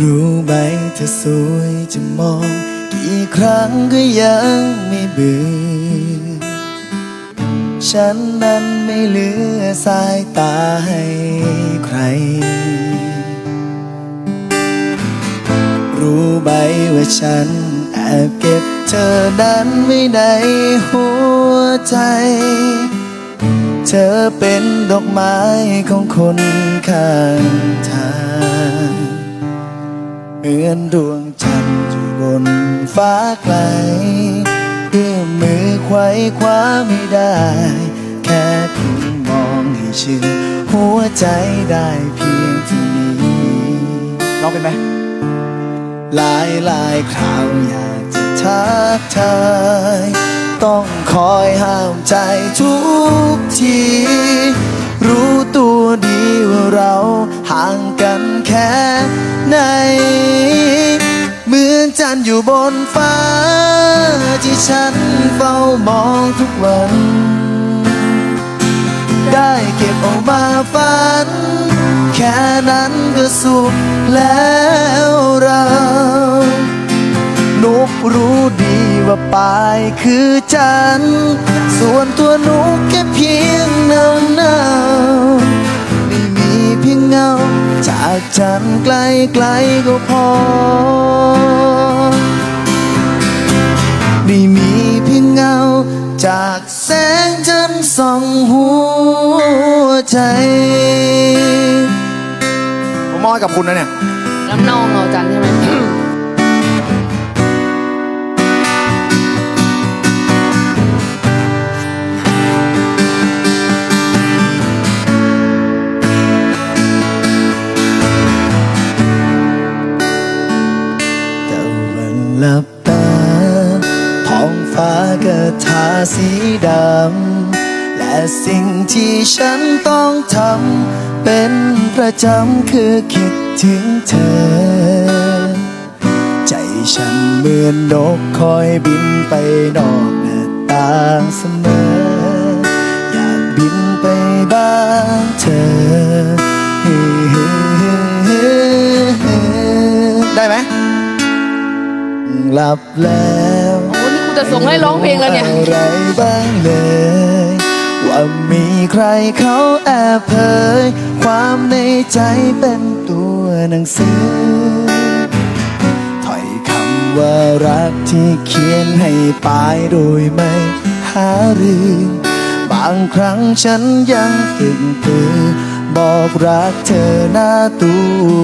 รู้ไหมเธอสวยจะมอง กี่ครั้งก็ยังไม่เบื่อ ฉันนั้นไม่เหลือสายตาให้ใคร รู้ไหมว่าฉันแอบเก็บเธอนั้นไว้ในหัวใจ เธอเป็นดอกไม้ของคนข้างทาง เหมือนดวงจันทร์อยู่บนฟ้าไกลเอื้อมมือไขว้คว้าไม่ได้ แค่เพียงมองให้ชื่นหัวใจได้เพียงเที่านี้ร้องเป็นไหมหลายหลายคราวอยากจะทักทายต้องคอยห้ามใจทุกที รู้ตัวดีว่าเราห่างกันแค่ไหนเหมือนจันอยู่บนฟ้า ที่ฉันเฝ้ามองทุกวัน ได้เก็บออกมาฝัน แค่นั้นก็สุขแล้วเรานุกรู้ ว่าปลายคือจันทร์ส่วนตัวหนุกแค่เพียงเนาเนาไม่มีเพียงเงา จากจันทร์ไกลไกลก็พอได้มีเพียงเงา จากแสงจันทร์ส่องหัวใจผมมอบให้กับคุณนะเนี่ย น้ำนองเราจันใช่ไหม สีดำ และสิ่งที่ฉันต้องทำ เป็นประจำคือคิดถึงเธอ ใจฉันเหมือนนกคอยบินไปนอกหน้าต่างเสมอ อยากบินไปบ้านเธอได้ไหมหลับแล้ว จะส่งให้ร้องเพลงแล้วเนี่ย อะไรบ้างเลย ว่ามีใครเขาแอบเผย ความในใจเป็นตัวหนังสือถ้อยคำว่ารักที่เขียนให้ปายโดยไม่หารือ บางครั้งฉันยังตึงตือ บอกรักเธอหน้าตู้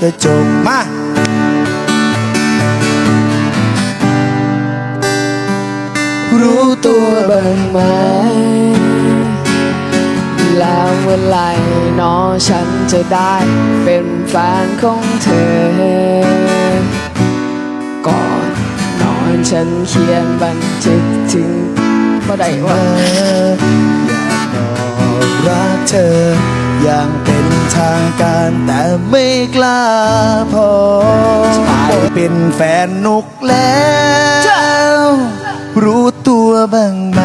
กระจกมา รู้ตัวบ้างไหม แล้วเมื่อไหรน้องฉันจะได้เป็นแฟนของเธอ ก่อนนอนฉันเขียนบันทึกถึงบ่ได้ว่าอยากบอกรักเธอ อย่างเป็นทางการแต่ไม่กล้าพอไปเป็นแฟนนุกแล้ว รู้ตัว บ้างไหม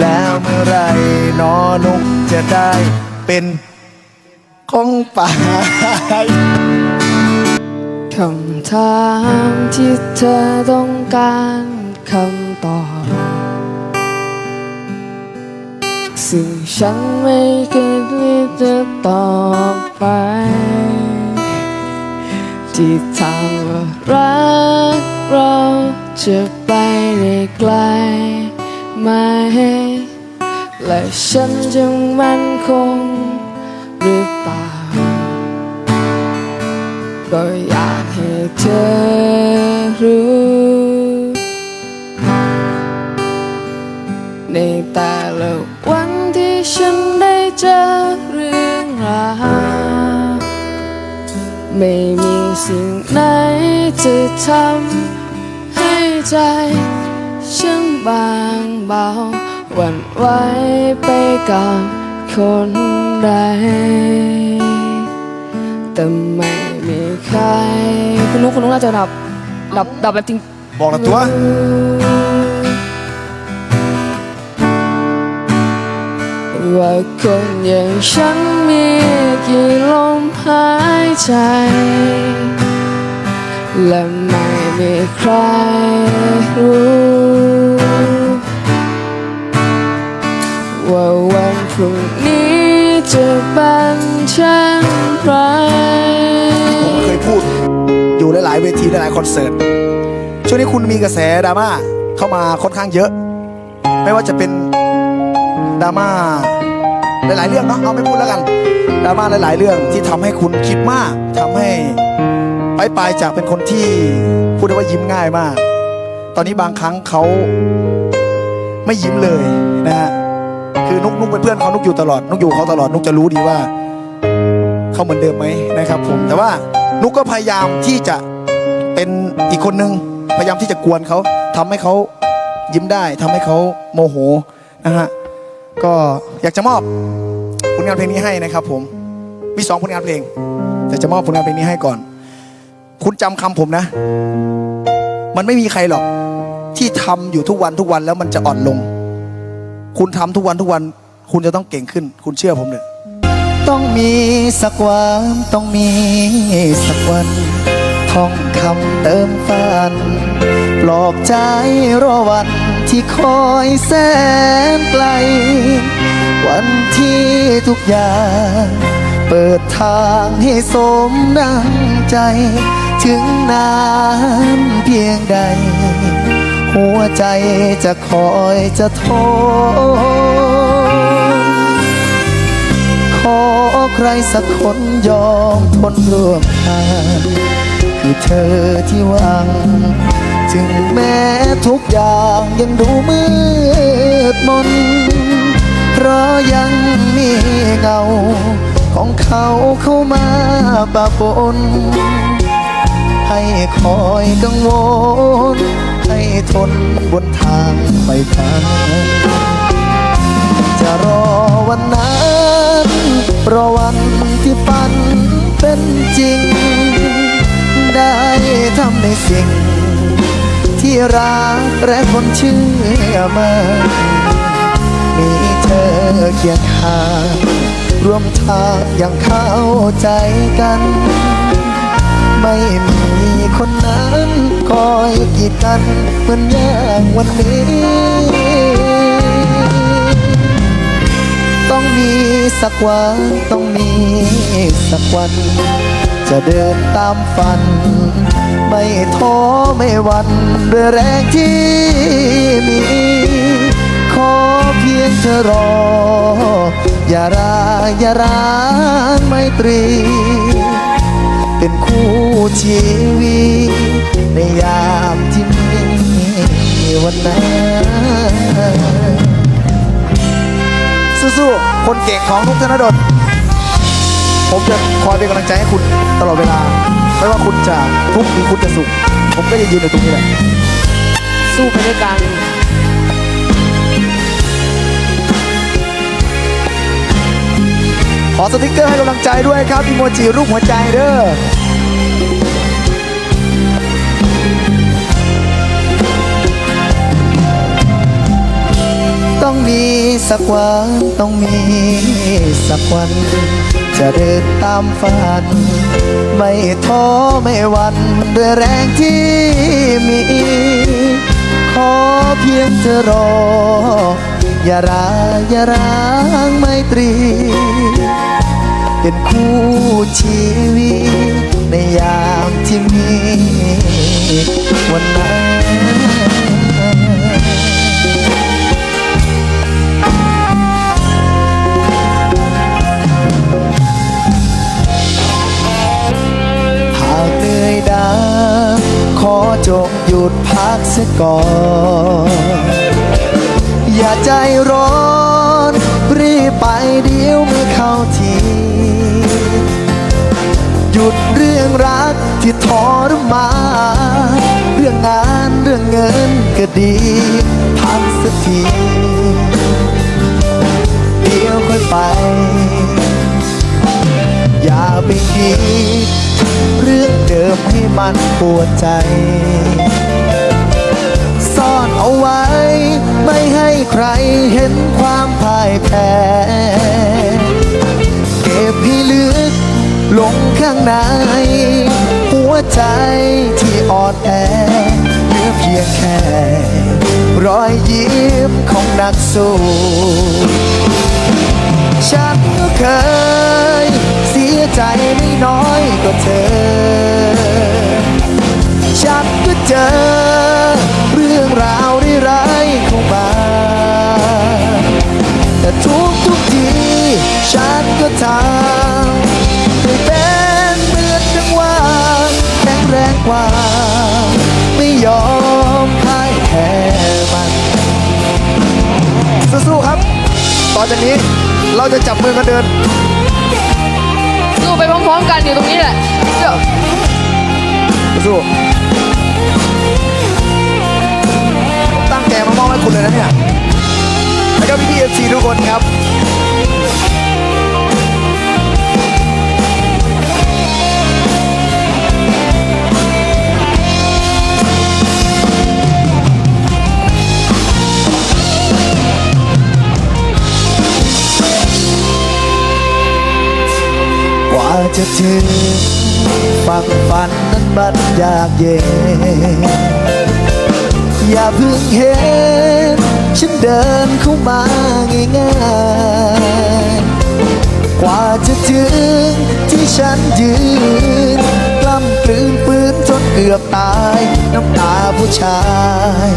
แล้วเมื่อไหรนอนุกจะได้เป็นของป่ายคำถามที่เธอต้องการคำตอบ สิ่งฉันไม่คิดที่จะตอบไปที่ทางว่ารักเรา จะไปได้ไกลไหม และฉันจะมั่นคงหรือเปล่า ก็อยากให้เธอรู้ ในแต่ละวันที่ฉันได้เจอเรื่องราวไม่มีสิ่งไหนจะทำ ให้ใจฉันบางเบาหวั่นไหวไปกับคนใด แต่ไม่มีใคร คุณนุ๊กคุณนุ๊กน่าจะดับ ดับ ดับแบบจริง บอกละตัว ว่าคนอย่างฉันมีกี่ลมหายใจ และไม่ มีใครรู้ว่าวันพรุ่งนี้จะเป็นเช่นไรผมเคยพูดอยู่หลายๆเวทีหลายๆคอนเสิร์ตช่วงนี้คุณมีกระแสดราม่าเข้ามาค่อนข้างเยอะ ไม่ว่าจะเป็นดราม่าหลายๆเรื่องเนาะเอาไม่พูดแล้วกันดราม่าหลาย ๆ เรื่องที่ทำให้คุณคิดมากทำให้ ไปปลายจากเป็นคนที่พูดได้ว่ายิ้มง่ายมาก ตอนนี้บางครั้งเขาไม่ยิ้มเลยนะฮะคือนุกนุกเป็นเพื่อนเขานุกอยู่ตลอดนุกอยู่เขาตลอดนุกจะรู้ดีว่าเขาเหมือนเดิมไหมนะครับ ผม แต่ว่านุกก็พยายามที่จะเป็นอีกคนนึงพยายามที่จะกวนเขาทำให้เขายิ้มได้ทำให้เขาโมโหนะฮะก็อยากจะมอบผลงานเพลงนี้ให้นะครับ ผมมีสองผลงานเพลง แต่จะมอบผลงานเพลงนี้ให้ก่อน คุณจำคำผมนะ มันไม่มีใครหรอก ที่ทำอยู่ทุกวันทุกวันแล้วมันจะอ่อนลง คุณทำทุกวันทุกวัน คุณจะต้องเก่งขึ้น คุณเชื่อผมเลยต้องมีสักวันต้องมีสักวันท่องคำเติมฝัน ปลอบใจรอวันที่คอยแสนไกล วันที่ทุกอย่าง เปิดทางให้สมดังใจ ถึงนานเพียงใด หัวใจจะคอยจะทนขอใครสักคนยอมทนร่วมทางคือเธอที่หวัง ถึงแม้ทุกอย่างยังดูมืดมน เพราะยังมีเงาของเขาเข้ามาปะปน ให้คอยกังวล ให้ทนบนทางไปฝันจะรอวันนั้นรอวันที่ฝันเป็นจริง ได้ทำในสิ่ง ที่รักและคนเชื่อมันมีเธอเคียงข้างร่วมทางอย่างเข้าใจกัน ไม่มีคนนั้นคอยกีดกันเหมือนอย่างวันนี้ ต้องมีสักวันต้องมีสักวัน จะเดินตามฝัน ไม่ท้อไม่หวันด้วยแรงที่มี ขอเพียงเธอรอ อย่าราอย่าร้างไม่ตรี เป็นคู่ชีวิตในยามที่มีวันนั้นสู้ๆคนเก่งของนุกธนดลผมจะคอยเป็นกำลังใจให้คุณตลอดเวลา ไม่ว่าคุณจะทุกข์หรือคุณจะสุข ผมก็จะยืนอยู่ตรงนี้แหละสู้ไปด้วยกัน ขอสติกเกอร์ให้กำลังใจด้วยครับอีโมจิรูปหัวใจเด้อต้องมีสักวันต้องมีสักวัน จะเดินตามฝัน ไม่ท้อไม่หวันด้วยแรงที่มี ขอเพียงเธอรอ อย่าราอย่าร้างไม่ตรี เป็นคู่ชีวิต ในยามที่มีวันนั้นหากเหนื่อยดาขอจงหยุดพักเสียก่อน อย่าใจร้อน ที่ทรมานเรื่องงานเรื่องเงินก็ดีพักสักทีเดี๋ยวค่อยไป อย่าไปคิดเรื่องเดิมให้มันปวดใจซ่อนเอาไว้ ไม่ให้ใครเห็นความพ่ายแพ้เก็บให้ลึกลงข้างใน วใจที่อ่อนแอเหลือเพียงแค่ รอยยิ้มของนักสู้ฉันก็เคย เสียใจไม่น้อยกว่าเธอ ฉันก็เจอ เรื่องราวร้ายๆเข้ามา แต่ทุกทุกทีฉันก็ทำ ว่าไม่ยอมพ่ายแพ้มันสู้ๆครับ ต่อจากนี้เราจะจับมือกันเดิน สู้ไปพร้อมๆกันอยู่ตรงนี้แหละเดี๋ยวสู้ผมตั้งใจมามอบให้คุณเลยนะเนี่ยแล้วก็พี่ๆเอฟซีทุกคนครับ จะถึงฝั่งฝันนั้นบันยากเย็นอย่าเพิ่งเห็น ฉันเดินเข้ามาง่ายๆกว่าจะถึงที่ฉันยืนกล้ำกลืนปืน เกือบตายน้ำตาผู้ชาย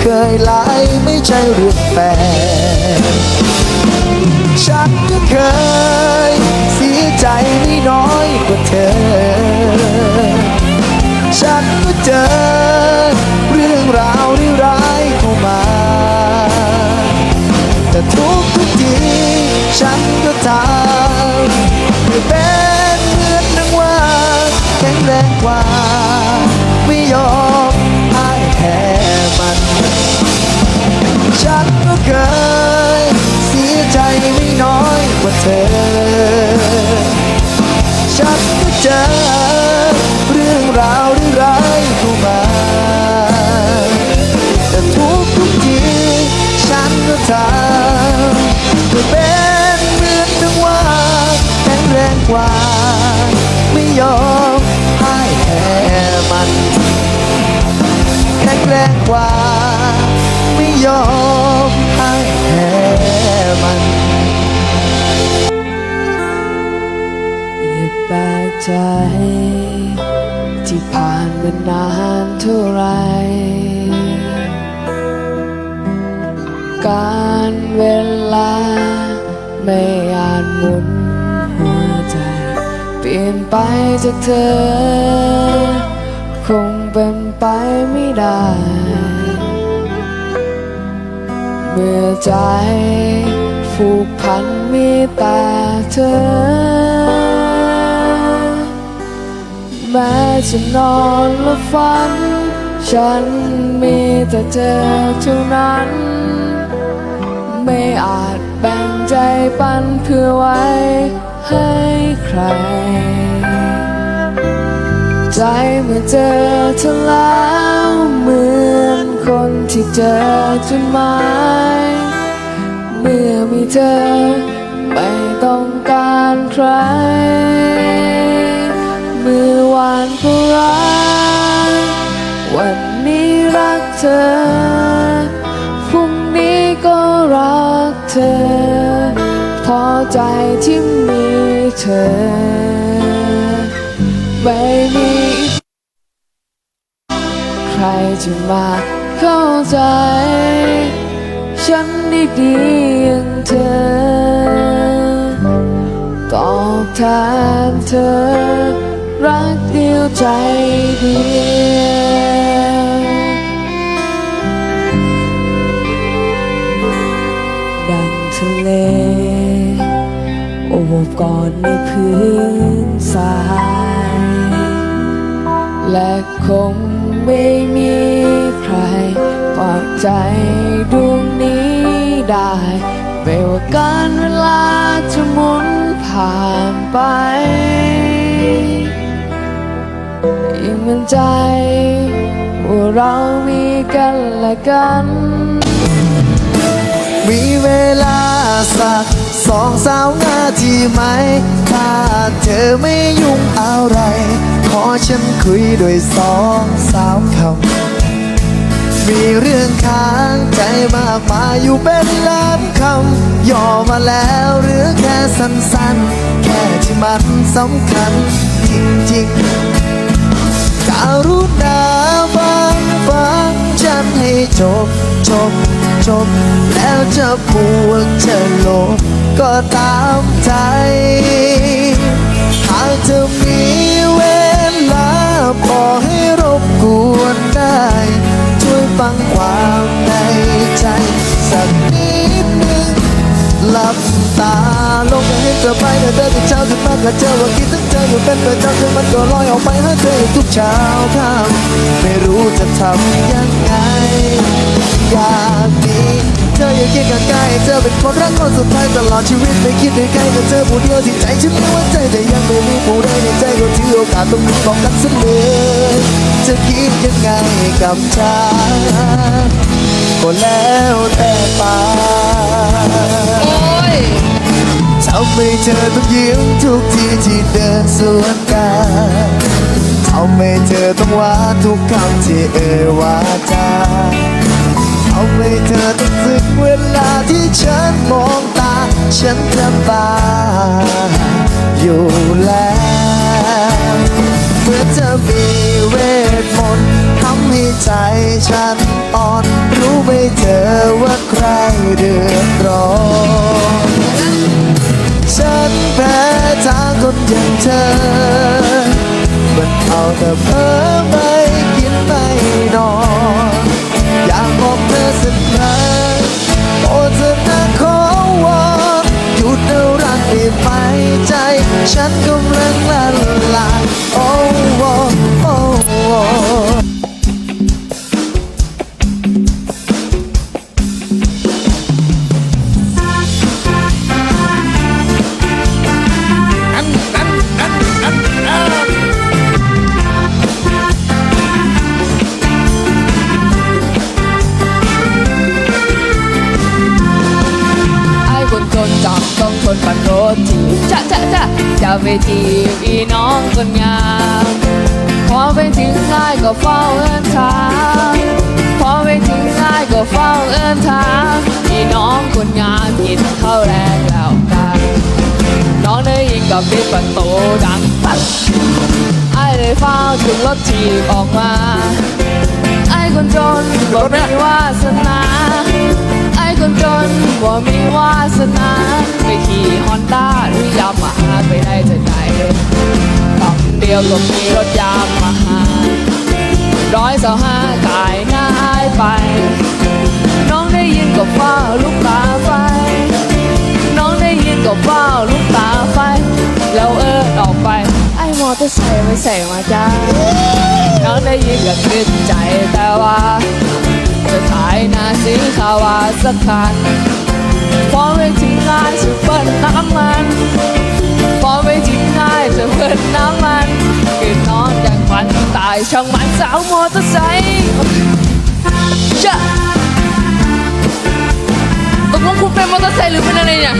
เคยไหลไม่ใช่เรื่องแปลกฉันก็เคยเสียใจไม่น้อยกว่าเธอ ไม่ยอมให้แพ้มันอย่าแปลกใจ ที่ผ่านมานานเท่าไร การเวลาไม่อาจหมุนหัวใจ เปลี่ยนไปจากเธอ คงเป็นไปไม่ได้ เมื่อใจผูกพันมีแต่เธอ แม้จะนอนและฝัน ฉันมีแต่เธอเท่านั้น ไม่อาจแบ่งใจปันเพื่อไว้ให้ใคร ใจเมื่อเจอเธอแล้วเหมือน นที่เจอจดหมายเมื่อมีเธอไม่ต้องการใคร เมื่อวานก็รักวันนี้รักเธอพรุ่งนี้ก็รักเธอ พอใจที่มีเธอ ไม่มีใครจะมา เข้าใจ ฉันได้ดีอย่างเธอ ตอบแทนเธอ รักเดียวใจเดียวดังทะเลโอบกอดในพื้นทรายและคงไม่มี ใครปลอบใจดวงนี้ได้ ไม่ว่าการเวลาจะหมุนผ่านไปยังมั่นใจ ว่าเรามีกันและกัน มีเวลาสักสองสามนาทีไหม ถ้าเธอไม่ยุ่งอยู่ฉันคุยด้วยสองสามคำ มีเรื่องค้างใจมากมายอยู่เป็นล้านคำย่อมาแล้วหรือแค่สั้นๆ แค่ที่มันสำคัญจริงๆการุณาฟังฟังฉันให้จบจบจบ แล้วจะบวกจะลบก็ตามใจ หากเธอมีเวลาพอใฟังความในใจ สักนิดหนึ่งหลับตาลงให้เธอไปเธอเดินถึงเช้าที่นมาก็เจอว่าคิดถึงเธออยู่เป็นประจำจนมันก็ลอยออกไปหาเธอทุกเช้าค่ำไม่รู้จะทำยังไง อยากมี เธออยู่เคียงข้างกายเธอเป็นคนรักคนสุดท้ายตลอดชีวิตไม่คิดถึงใครแต่เธอผู้เดียวที่ใจฉันไม่ว่าใจแต่ยังไม่มีผู้ใดในใจก็ถือโอกาสตรงนี้บอกกันเสมอจะคิดยังไงกับฉันก็แล้วแต่ปาทำให้เธอต้องยิ้มทุกทีที่เดินสวนกันทำให้เธอต้องหวาทุกคำที่เอ่ยวาจา ทำให้เธอต้องสึกเวลาที่ฉันมองตา ฉันจะบาอยู่แล้วเมื่อเธอมีเวทมนต์ทำให้ใจฉันอ่อน รู้ไหมเธอว่าใครเดือดร้อนฉันแพ้ทางคนอย่างเธอ มันเอาแต่เพ้อไม่กินไม่นอน อยากบอกเธอสักครั้งโปรดเธอนะขอวอนหยุดเอารักได้ไหมใจ ฉันกำลังละลายโอ้โอ้โอ้ นข้าแรงแล้วกันน้องได้ยินกับปิดประตูดังปัดไอ้ได้เฝ้าถึงรถทีบออกมา ไอ้คนจนบ่มีวาสนา ไอ้คนจนบ่มีวาสนา ไปขี่ฮอนด้าหรือยามาฮ่าไปได้เธอไหนคำเดียวก็มีรถยามาฮ่าร้อยสองห้ากายง่ายไป น้องได้ยินก็เฝ้าลูกตาไฟ ได้ยินก็เฝ้าลูกตาไฟ แล้วเอินออกไป ไอ้มอเตอร์ไซค์ไม่ใส่มาจ้าน้องได้ยินก็ขึ้นใจแต่ว่า จะถ่ายหน้าสีขาวาสักคันพอไปถึงงานจะเปิดน้ำมันพอไปถึงงานจะเปิดน้ำมันคือนอนอย่างฝันตายช่างมันสาวมอเตอร์ไซค์จ Mong kupem mo to sa ilupin na niya.